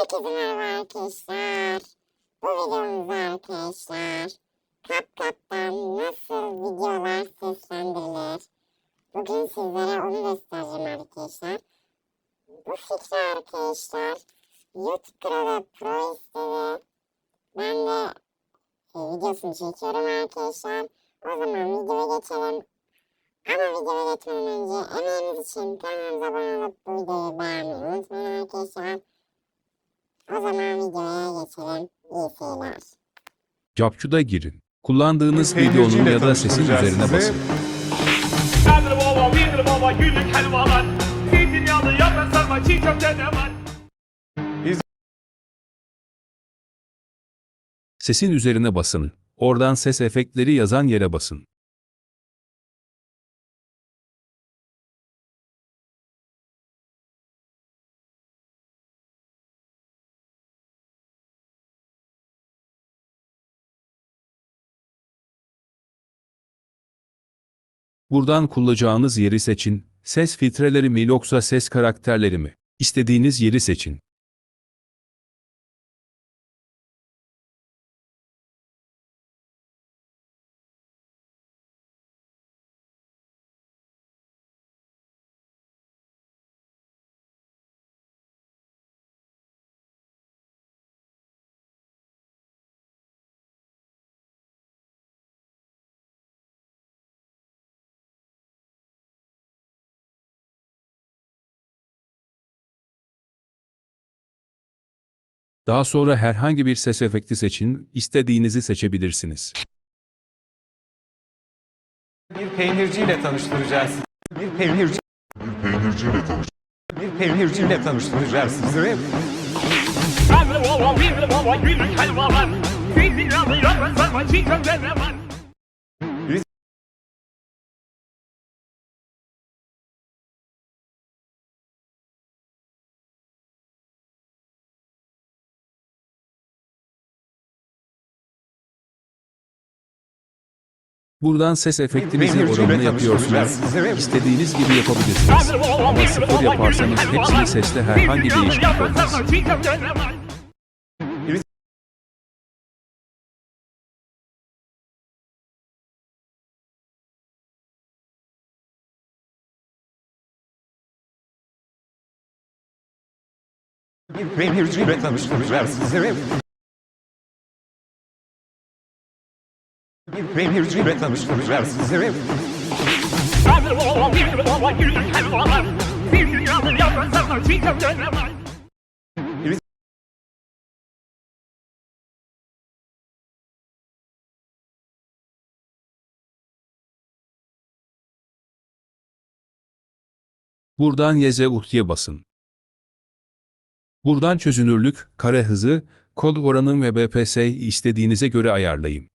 Herkese merhaba arkadaşlar. Bu videomuzda arkadaşlar CapCut'tan nasıl videolar seslendirilir? Bugün sizlere onu göstereceğim arkadaşlar. Bu fikri arkadaşlar YouTube kralı Pro istedi. Ben de e, videosunu çekiyorum arkadaşlar. O zaman videoya geçelim. Ama videoya geçmeden önce emeğimiz için kanalımıza abone olup bu videoyu beğenmeyi unutmayın arkadaşlar. O zaman videoya geçelim. İyi seyirler. Capçu'da girin. Kullandığınız videonun ya da sesin üzerine basın. Kadri baba, bir baba, günlük helvalar. Zeytinyağlı yaprak sarma, çiğ köfte de var. Sesin üzerine basın. Oradan ses efektleri yazan yere basın. Buradan kullanacağınız yeri seçin. Ses filtreleri mi yoksa ses karakterleri mi? İstediğiniz yeri seçin. Daha sonra herhangi bir ses efekti seçin, istediğinizi seçebilirsiniz. Bir peynirciyle tanıştıracağız. Bir peynirci peynirciyle tanış. bir peynirciyle tanıştıracağız sizi. Kadri baba, bir Buradan ses peynirciyle oranını yapıyorsunuz. İstediğiniz gibi yapabilirsiniz. Ama sıfır yaparsanız hepsini sesle herhangi değişiklik olmaz. sarma, çiğ Buradan Yeze Uhti'ye basın. Buradan çözünürlük, kare hızı, kod oranı ve BPS'yi istediğinize göre ayarlayın.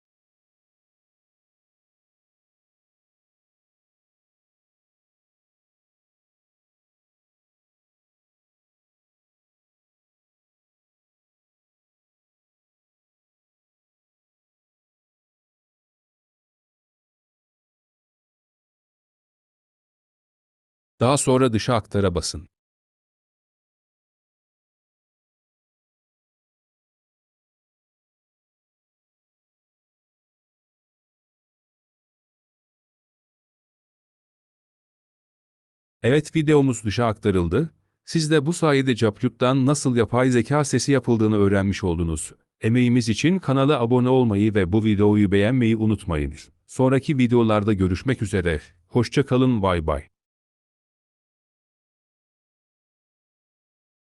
Daha sonra dışa aktara basın. Evet videomuz dışa aktarıldı. Siz de bu sayede Capcut'tan nasıl yapay zeka sesi yapıldığını öğrenmiş oldunuz. Emeğimiz için kanala abone olmayı ve bu videoyu beğenmeyi unutmayın. Sonraki videolarda görüşmek üzere. Hoşça kalın bay bay.